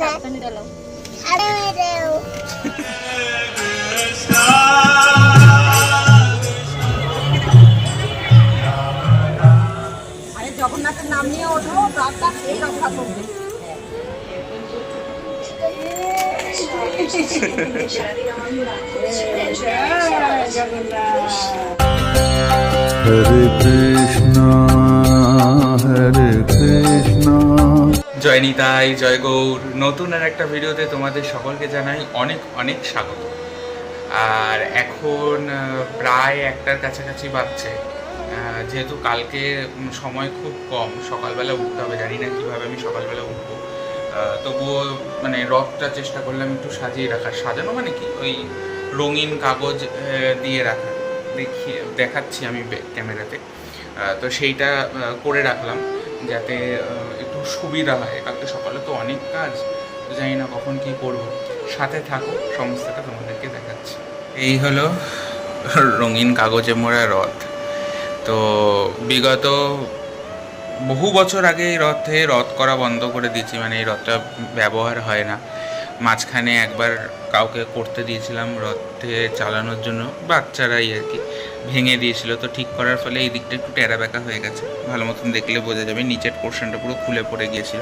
সাবধানে চালাও আরে জগন্নাথের নাম নিয়ে ওঠো রাস্তা সেই রক্ষা করবে। হরে কৃষ্ণ। নিতাই জয় গৌর। নতুন আর একটা ভিডিওতে তোমাদের সকলকে জানাই অনেক অনেক স্বাগত। আর এখন প্রায় একটার কাছাকাছি বাজছে। যেহেতু কালকে সময় খুব কম, সকালবেলা উঠতে হবে। জানি না কীভাবে আমি সকালবেলা উঠবো। তবুও মানে রথটা চেষ্টা করলাম একটু সাজিয়ে রাখার। সাজানো মানে কি? ওই রঙিন কাগজ দিয়ে রাখা। দেখি, দেখাচ্ছি আমি ক্যামেরাতে। তো সেইটা করে রাখলাম। যাতে একটু সুবিধা হয়। কালকে সকালে তো অনেক কাজ জানি না কখন কি করব। সাথে থাকো সমস্যাটা তোমাদেরকে দেখাচ্ছি। এই হলো রঙিন কাগজে মোড়া রথ। তো বিগত বহু বছর আগে এই রথে রথ করা বন্ধ করে দিয়েছি মানে এই রথটা ব্যবহার হয় না। মাঝখানে একবার কাউকে করতে দিয়েছিলাম রথে চালানোর জন্য, বাচ্চারাই আর কি। ভেঙে দিয়েছিল। তো ঠিক করার ফলে এই দিকটা একটু টেরা বেঁকা হয়ে গেছে। ভালো মতন দেখলে বোঝা যাবে, নিচের পোর্শনটা পুরো খুলে পড়ে গিয়েছিল।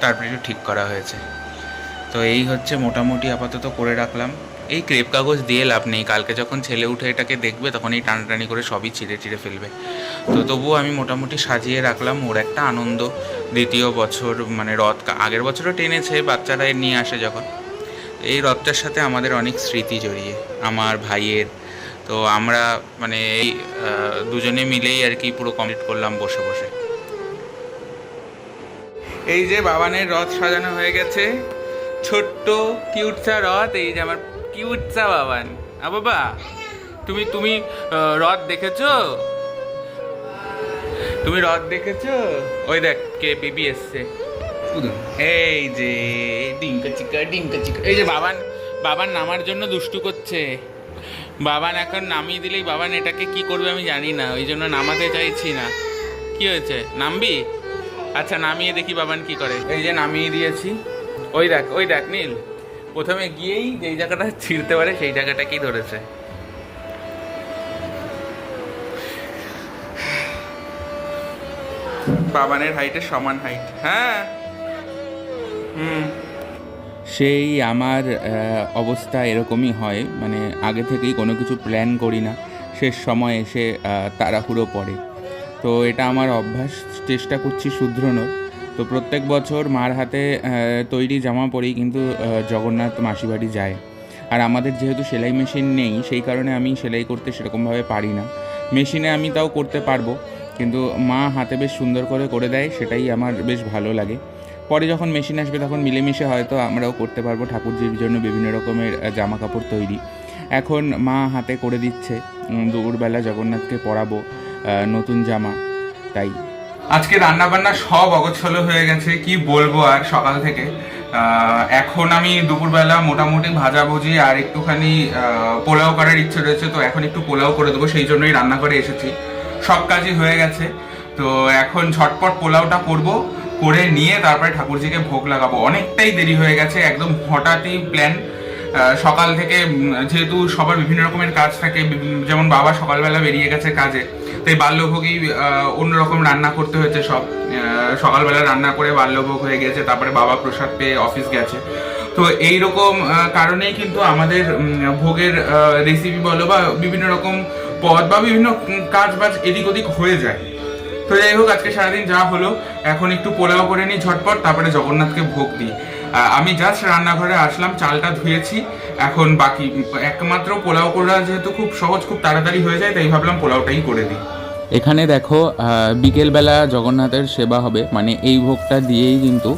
তারপরে একটু ঠিক করা হয়েছে। তো এই হচ্ছে মোটামুটি আপাতত করে রাখলাম। এই ক্রেপ কাগজ দিয়ে লাভ নেই। কালকে যখন ছেলে উঠে এটাকে দেখবে, তখন এই টানাটানি করে সবই ছিঁড়ে ছিঁড়ে ফেলবে। তো তবুও আমি মোটামুটি সাজিয়ে রাখলাম। ওর একটা আনন্দ। দ্বিতীয় বছর মানে রথ আগের বছরও টেনেছে, বাচ্চারা নিয়ে আসে যখন। এই রথটার সাথে আমাদের অনেক স্মৃতি জড়িয়ে। আমার ভাইয়ের তো আমরা মানে এই দুজনে মিলেই আর কি পুরো কমপ্লিট করলাম বসে বসে। এই যে বাবানের রথ সাজানো হয়ে গেছে ছোট্ট কিউটসা রথ এই যে আমার কিউটসা বাবান। আ বাবা তুমি তুমি রথ দেখেছ? তুমি রথ দেখেছ? ওই দেখ কে বিবি এসছে। এই যে ডিঙ্কা চিকা ডিঙ্কা চিকা। এই যে বাবান বাবান নামার জন্য দুষ্টু করছে। বাবান এখন নামিয়ে দিলেই বাবান এটাকে কি করবে আমি জানি না, ওই জন্য নামাতে চাইছি না। কি হয়েছে? নামবি? আচ্ছা নামিয়ে দেখি বাবান কি করে। এই যে নামিয়ে দিয়েছি। ওই দেখ ওই দেখ, নীল। প্রথমে গিয়েই যেই জায়গাটা ছিঁড়তে পারে সেই জায়গাটাকেই ধরেছে। বাবানের হাইটের সমান হাইট হ্যাঁ। হুম। সেই আমার অবস্থা এরকমই হয়। মানে আগে থেকেই কোনো কিছু প্ল্যান করি না। শেষ সময় এসে তাড়াহুড়ো পড়ে। তো এটা আমার অভ্যাস, চেষ্টা করছি শুধরানোর। তো প্রত্যেক বছর মার হাতে তৈরি জামা পরেই কিন্তু জগন্নাথ মাসি বাড়ি যায়। আর আমাদের যেহেতু সেলাই মেশিন নেই, সেই কারণে আমি সেলাই করতে সেরকমভাবে পারি না। মেশিনে আমি তাও করতে পারব। কিন্তু মা হাতে বেশ সুন্দর করে করে দেয়, সেটাই আমার বেশ ভালো লাগে। পরে যখন মেশিন আসবে তখন মিলেমিশে হয়তো আমরাও করতে পারব ঠাকুরজির জন্য বিভিন্ন রকমের জামা কাপড় তৈরি। এখন মা হাতে করে দিচ্ছে দুপুরবেলা জগন্নাথকে পরাবো নতুন জামা, তাই। আজকে রান্না বান্না সব অগোছলো হয়ে গেছে, কি বলব আর সকাল থেকে। এখন আমি দুপুরবেলা মোটামুটি ভাজাভুজি আর একটুখানি পোলাও করার ইচ্ছে রয়েছে, তো এখন একটু পোলাও করে দেবো, সেই জন্যই রান্না করে এসেছি। সব কাজই হয়ে গেছে, তো এখন ঝটপট পোলাওটা করব। করে নিয়ে তারপরে ঠাকুরজিকে ভোগ লাগাবো। অনেকটাই দেরি হয়ে গেছে, একদম হঠাৎই প্ল্যান সকাল থেকে যেহেতু সবার বিভিন্ন রকমের কাজ থাকে যেমন বাবা সকালবেলা বেরিয়ে গেছে কাজে, তাই বাল্যভোগই অন্যরকম রান্না করতে হয়েছে সব। সকালবেলা রান্না করে বাল্যভোগ হয়ে গেছে, তারপরে বাবা প্রসাদ পেয়ে অফিস গেছে। তো এই রকম কারণেই কিন্তু আমাদের ভোগের রেসিপি বলো বা বিভিন্ন রকম পদ বা বিভিন্ন কাজ বাজ এদিক ওদিক হয়ে যায়। তো যাই হোক, আজকে সারাদিন যা হলো, এখন একটু পোলাও করে নিই ঝটপট, তারপরে জগন্নাথকে ভোগ দিই। আমি জাস্ট রান্নাঘরে আসলাম, চালটা ধুয়েছি, এখন বাকি একমাত্র পোলাও করা যেহেতু খুব সহজ, খুব তাড়াতাড়ি হয়ে যায়, তাই ভাবলাম পোলাওটাই করে দিই। এখানে দেখো বিকেলবেলা জগন্নাথের সেবা হবে। মানে এই ভোগটা দিয়েই কিন্তু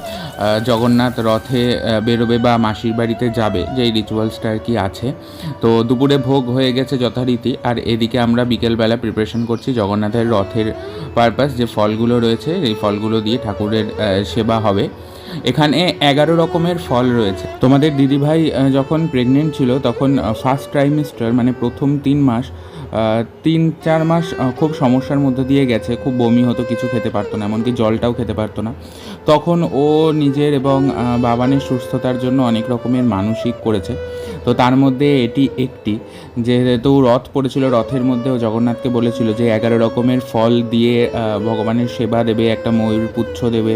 জগন্নাথ রথে বেরোবে বা মাসির বাড়িতে যাবে, যেই রিচুয়ালসটা আর কি আছে। তো দুপুরে ভোগ হয়ে গেছে যথারীতি। আর এদিকে আমরা বিকেলবেলা প্রিপারেশন করছি জগন্নাথের রথের পারপাস যে ফলগুলো রয়েছে, এই ফলগুলো দিয়ে ঠাকুরের সেবা হবে। এখানে এগারো রকমের ফল রয়েছে। তোমাদের দিদিভাই যখন প্রেগনেন্ট ছিল, তখন ফার্স্ট ট্রাইমিস্টার মানে প্রথম তিন মাস তিন, চার মাস খুব সমস্যার মধ্যে দিয়ে গেছে। খুব বমি হতো, কিছু খেতে পারতো না, এমনকি জলটাও খেতে পারতো না। তখন ও নিজের এবং বাবানের সুস্থতার জন্য অনেক রকমের মানসিক করেছে। তো তার মধ্যে এটি একটি, যেহেতু রথ পড়েছিল, রথের মধ্যেও জগন্নাথকে বলেছিল যে, এগারো রকমের ফল দিয়ে ভগবানের সেবা দেবে, একটা ময়ূর পুচ্ছ দেবে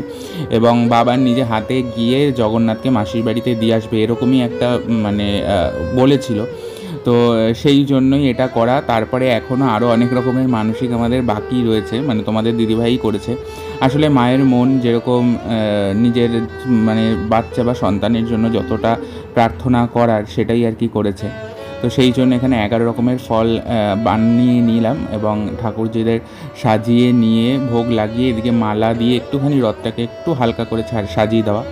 এবং বাবার নিজে হাতে গিয়ে জগন্নাথকে মাসির বাড়িতে দিয়ে আসবে, এরকমই একটা মানে বলেছিল। তো সেই জন্যই এটা করা। তারপরে এখনও আরও অনেক রকমের মানসিক আমাদের বাকি রয়েছে মানে তোমাদের দিদিভাই করেছে। আসলে মায়ের মন যেরকম নিজের মানে বাচ্চা বা সন্তানের জন্য যতটা প্রার্থনা করার সেটাই আর কি করেছে। তো সেই জন্য এখানে এগারো রকমের ফল বানিয়ে নিলাম এবং ঠাকুরজিদের সাজিয়ে নিয়ে ভোগ লাগিয়ে এদিকে মালা দিয়ে একটুখানি রথটাকে একটু হালকা করে সাজিয়ে দেওয়া।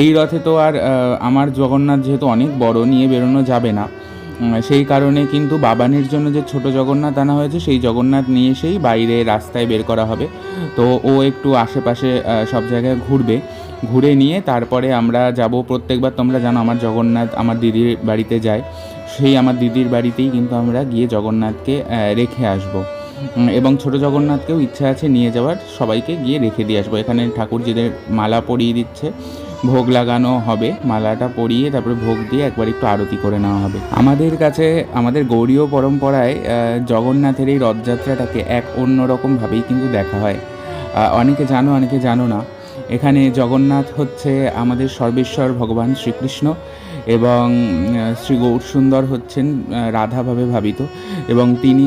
এই রথে তো আর আমার জগন্নাথ যেহেতু অনেক বড় নিয়ে বেরোনো যাবে না। সেই কারণে কিন্তু বাবানের জন্য যে ছোট জগন্নাথ আনা হয়েছে, সেই জগন্নাথ নিয়ে এসেই বাইরে রাস্তায় বের করা হবে। তো ও একটু আশেপাশে সব জায়গায় ঘুরবে। ঘুরে নিয়ে তারপরে আমরা যাব, প্রত্যেকবার তোমরা জানো আমার জগন্নাথ আমার দিদির বাড়িতে যায়। সেই আমার দিদির বাড়িতেই কিন্তু আমরা গিয়ে জগন্নাথকে রেখে আসব। এবং ছোট জগন্নাথকেও ইচ্ছা আছে নিয়ে যাওয়ার, সবাইকে গিয়ে রেখে দিয়ে আসব। এখানে ঠাকুরজিদের মালা পরিয়ে দিচ্ছে। ভোগ লাগানো হবে, মালাটা পরিয়ে তারপরে ভোগ দিয়ে একবার একটু আরতি করে নেওয়া হবে। আমাদের কাছে, আমাদের গৌরীয় পরম্পরায় জগন্নাথের এই রথযাত্রাটাকে এক অন্যরকমভাবেই কিন্তু দেখা হয়। অনেকে জানো অনেকে জানো না। এখানে জগন্নাথ হচ্ছে আমাদের সর্বেশ্বর ভগবান শ্রীকৃষ্ণ এবং শ্রী গৌর সুন্দর হচ্ছেন রাধাভাবে ভাবিত এবং তিনি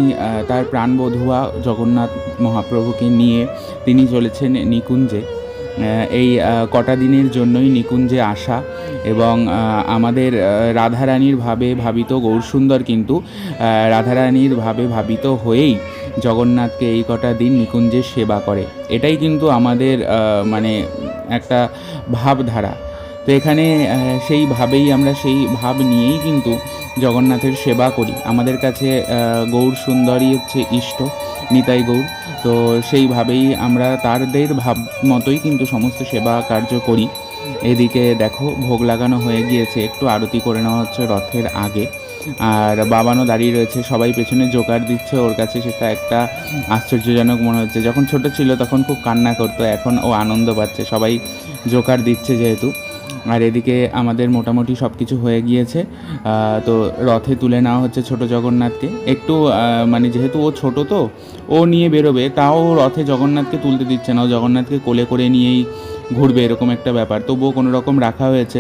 তার প্রাণবধুয়া জগন্নাথ মহাপ্রভুকে নিয়ে তিনি চলেছেন নিকুঞ্জে। এই কটা দিনের জন্যই নিকুঞ্জে আসা এবং আমাদের রাধারানীর ভাবে ভাবিত গৌরসুন্দর কিন্তু রাধারানীর ভাবে ভাবিত হয়েই জগন্নাথকে এই কটা দিন নিকুঞ্জের সেবা করে। এটাই কিন্তু আমাদের মানে একটা ভাবধারা। তো এখানে সেইভাবেই আমরা সেই ভাব নিয়েই কিন্তু জগন্নাথের সেবা করি। আমাদের কাছে গৌর সুন্দরী হচ্ছে ইষ্ট, নিতাই গৌর তো সেইভাবেই আমরা তাদের ভাব মতোই কিন্তু সমস্ত সেবা কার্য করি। এদিকে দেখো, ভোগ লাগানো হয়ে গিয়েছে। একটু আরতি করে নেওয়া হচ্ছে রথের আগে। আর বাবানও দাঁড়িয়ে রয়েছে। সবাই পেছনে জোকার দিচ্ছে। ওর কাছে সেটা একটা আশ্চর্যজনক মনে হচ্ছে। যখন ছোট ছিল তখন খুব কান্না করতো। এখন ও আনন্দ পাচ্ছে। সবাই জোকার দিচ্ছে যেহেতু। আর এদিকে আমাদের মোটামুটি সব কিছু হয়ে গিয়েছে। তো রথে তুলে নেওয়া হচ্ছে ছোট জগন্নাথকে। একটু মানে যেহেতু ও ছোট তো, ও নিয়ে বেরোবে, তাও রথে জগন্নাথকে তুলতে দিচ্ছে না। ও জগন্নাথকে কোলে করে নিয়েই ঘুরবে, এরকম একটা ব্যাপার। তবুও কোনো রকম রাখা হয়েছে।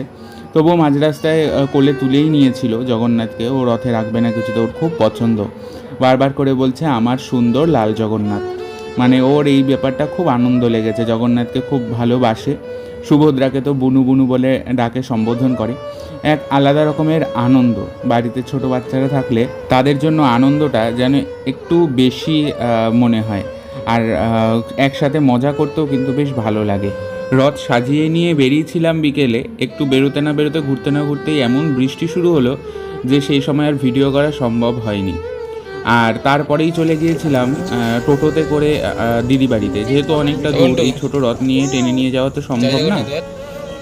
তবুও মাঝ রাস্তায় কোলে তুলেই নিয়েছিল জগন্নাথকে। ও রথে রাখবে না কিছু, তো ওর খুব পছন্দ। বারবার করে বলছে, আমার সুন্দর লাল জগন্নাথ। মানে ওর এই ব্যাপারটা খুব আনন্দ লেগেছে। জগন্নাথকে খুব ভালোবাসে। সুভদ্রাকে তো বুনু বুনু বলে ডাকে সম্বোধন করে। এক আলাদা রকমের আনন্দ। বাড়িতে ছোট বাচ্চারা থাকলে তাদের জন্য আনন্দটা যেন একটু বেশি মনে হয়। আর একসাথে মজা করতেও কিন্তু বেশ ভালো লাগে। রথ সাজিয়ে নিয়ে বেরিয়েছিলাম বিকেলে। একটু বেরোতে না বেরোতে, ঘুরতে না ঘুরতেই এমন বৃষ্টি শুরু হলো যে সেই সময় আর ভিডিও করা সম্ভব হয়নি। আর তারপরেই চলে গিয়েছিলাম টোটোতে করে দিদি বাড়িতে। যেহেতু অনেকটা দূর এই ছোট রথ নিয়ে টেনে নিয়ে যাওয়া তো সম্ভব না।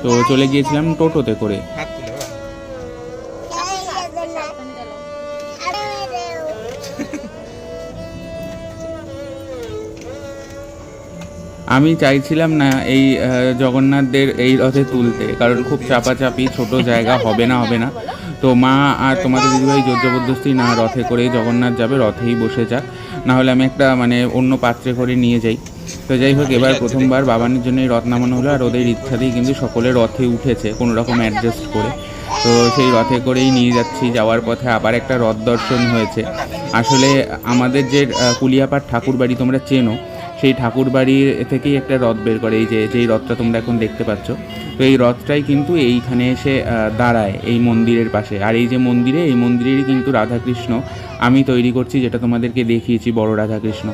তো চলে গিয়েছিলাম টোটোতে করে। আমি চাইছিলাম না এই জগন্নাথদের এই রথে তুলতে কারণ খুব চাপাচাপি ছোট জায়গা হবে না হবে না। তো মা আর তোমাদের দিদিভাই জোর জবরদস্তি না রথে করেই জগন্নাথ যাবে রথেই বসে যাক। না হলে আমি একটা মানে অন্য পাত্রে করে নিয়ে যাই। তো যাই হোক এবার প্রথমবার বাবানের জন্য এই রথ নামানো হলো আর ওদের ইচ্ছাতেই কিন্তু সকলে রথে উঠেছে কোনো রকম অ্যাডজাস্ট করে। তো সেই রথে করেই নিয়ে যাচ্ছি যাওয়ার পথে আবার একটা রথ দর্শন হয়েছে। আসলে আমাদের যে কুলিয়াপাড় ঠাকুর বাড়ি তোমরা চেনো সেই ঠাকুর বাড়ির থেকেই একটা রথ বের করে, এই যে, যেই রথটা তোমরা এখন দেখতে পাচ্ছ। তো এই রথটাই কিন্তু এইখানে এসে দাঁড়ায় এই মন্দিরের পাশে। আর এই যে মন্দিরে, এই মন্দিরেরই কিন্তু রাধাকৃষ্ণ আমি তৈরি করছি, যেটা তোমাদেরকে দেখিয়েছি, বড় রাধাকৃষ্ণ।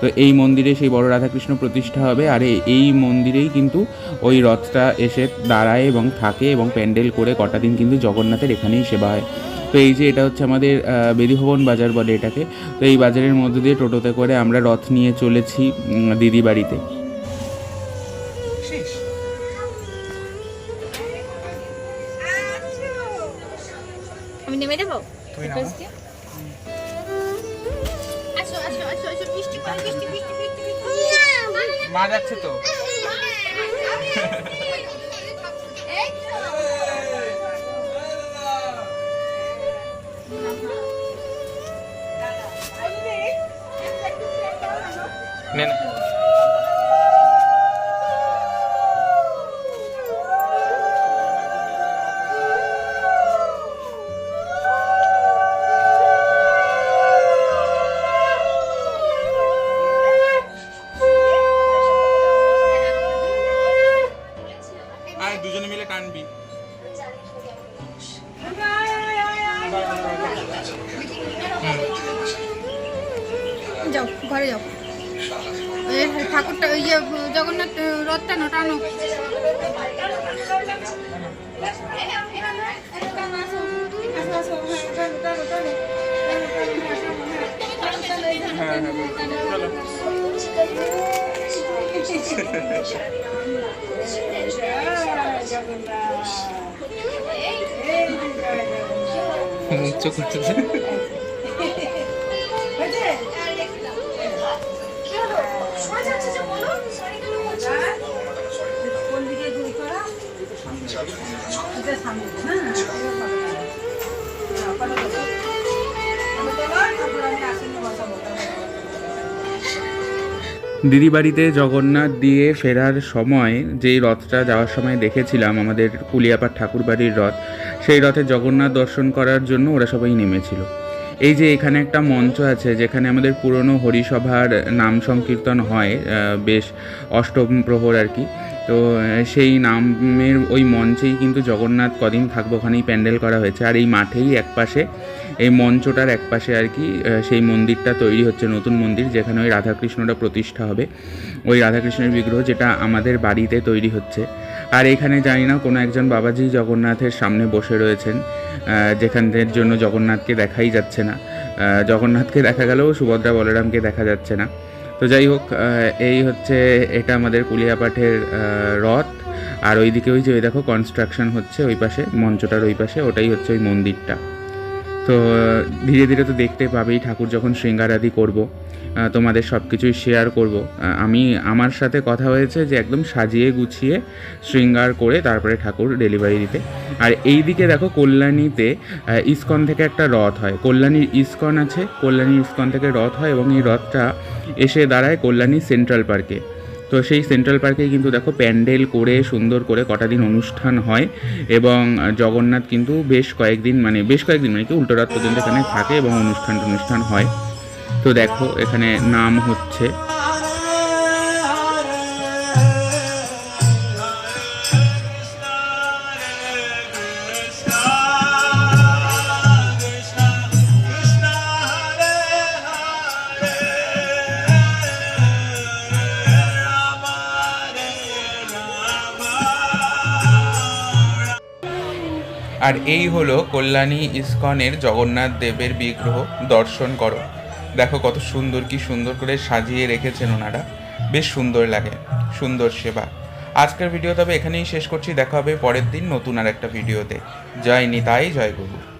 তো এই মন্দিরে সেই বড় রাধাকৃষ্ণ প্রতিষ্ঠা হবে, আর এই- এই মন্দিরেই কিন্তু ওই রথটা এসে দাঁড়ায় এবং থাকে এবং প্যান্ডেল করে কটা দিন কিন্তু জগন্নাথের এখানেই সেবা হয়। তো এই যে এটা হচ্ছে আমাদের বেদিভবন বাজার বলে এটাকে। তো এই বাজারের মধ্যে দিয়ে টোটোতে করে আমরা রথ নিয়ে চলেছি দিদি বাড়িতে। মা যাচ্ছে তো। নে না। আয় দুজনে মিলে টানবি। যাও ঘরে যাও। ঠাকুরটা ওই যে জগন্নাথ রথটা নো টানো। চোখ দিদি বাড়িতে জগন্নাথ দিয়ে ফেরার সময় যেই রথটা যাওয়ার সময় দেখেছিলাম, আমাদের কুলিয়াপার ঠাকুর বাড়ির রথ, সেই রথে জগন্নাথ দর্শন করার জন্য ওরা সবাই নেমেছিল। এই যে এখানে একটা মঞ্চ আছে, যেখানে আমাদের পুরনো হরিসভার নাম সংকীর্তন হয় বেশ অষ্টম প্রহর আর কি, তো সেই নামের ওই মঞ্চেই কিন্তু জগন্নাথ কদিন থাকব, ওখানেই প্যান্ডেল করা হয়েছে। আর এই মাঠেই একপাশে এই মঞ্চটার একপাশে আর কি সেই মন্দিরটা তৈরি হচ্ছে, নতুন মন্দির, যেখানে ওই রাধাকৃষ্ণটা প্রতিষ্ঠা হবে। ওই রাধাকৃষ্ণের বিগ্রহ যেটা আমাদের বাড়িতে তৈরি হচ্ছে। আর এখানে জানি না, কোনো একজন বাবাজি জগন্নাথের সামনে বসে রয়েছেন যেখানের জন্য জগন্নাথকে দেখাই যাচ্ছে না। জগন্নাথকে দেখা গেলেও সুভদ্রা বলরামকে দেখা যাচ্ছে না। তো যাই হোক এই হচ্ছে, এটা আমাদের কুলিয়াপাঠের রথ। আর ওইদিকে ওই যে, ওই দেখো কনস্ট্রাকশন হচ্ছে, ওই পাশে, মঞ্চটার ওই পাশে, ওটাই হচ্ছে ওই মন্দিরটা। তো ধীরে ধীরে তো দেখতে পাবেই ঠাকুর যখন শৃঙ্গার আদি করব তোমাদের সব কিছুই শেয়ার করব আমি, আমার সাথে কথা হয়েছে যে একদম সাজিয়ে গুছিয়ে শৃঙ্গার করে তারপরে ঠাকুর ডেলিভারি দিতে। আর এই দিকে দেখো কল্যাণীতে ইস্কন থেকে একটা রথ হয়। কল্যাণীর ইস্কন আছে, কল্যাণীর ইস্কন থেকে রথ হয় এবং এই রথটা এসে দাঁড়ায় কল্যাণী সেন্ট্রাল পার্কে তো সেই সেন্ট্রাল পার্কেই কিন্তু দেখো প্যান্ডেল করে, সুন্দর করে কটা দিন অনুষ্ঠান হয় এবং জগন্নাথ কিন্তু বেশ কয়েকদিন মানে বেশ কয়েকদিন মানে কি উল্টো রাত পর্যন্ত এখানে থাকে এবং অনুষ্ঠান টনুষ্ঠান হয়। তো দেখো এখানে নাম হচ্ছে আর এই হলো কল্যাণী ইস্কনের জগন্নাথ দেবের বিগ্রহ দর্শন করো। দেখো কত সুন্দর, কি সুন্দর করে সাজিয়ে রেখেছেন ওনারা। বেশ সুন্দর লাগে, সুন্দর সেবা। আজকের ভিডিও তবে এখানেই শেষ করছি, দেখা হবে পরের দিন নতুন আর একটা ভিডিওতে। জয় নিতাই জয় গুরু।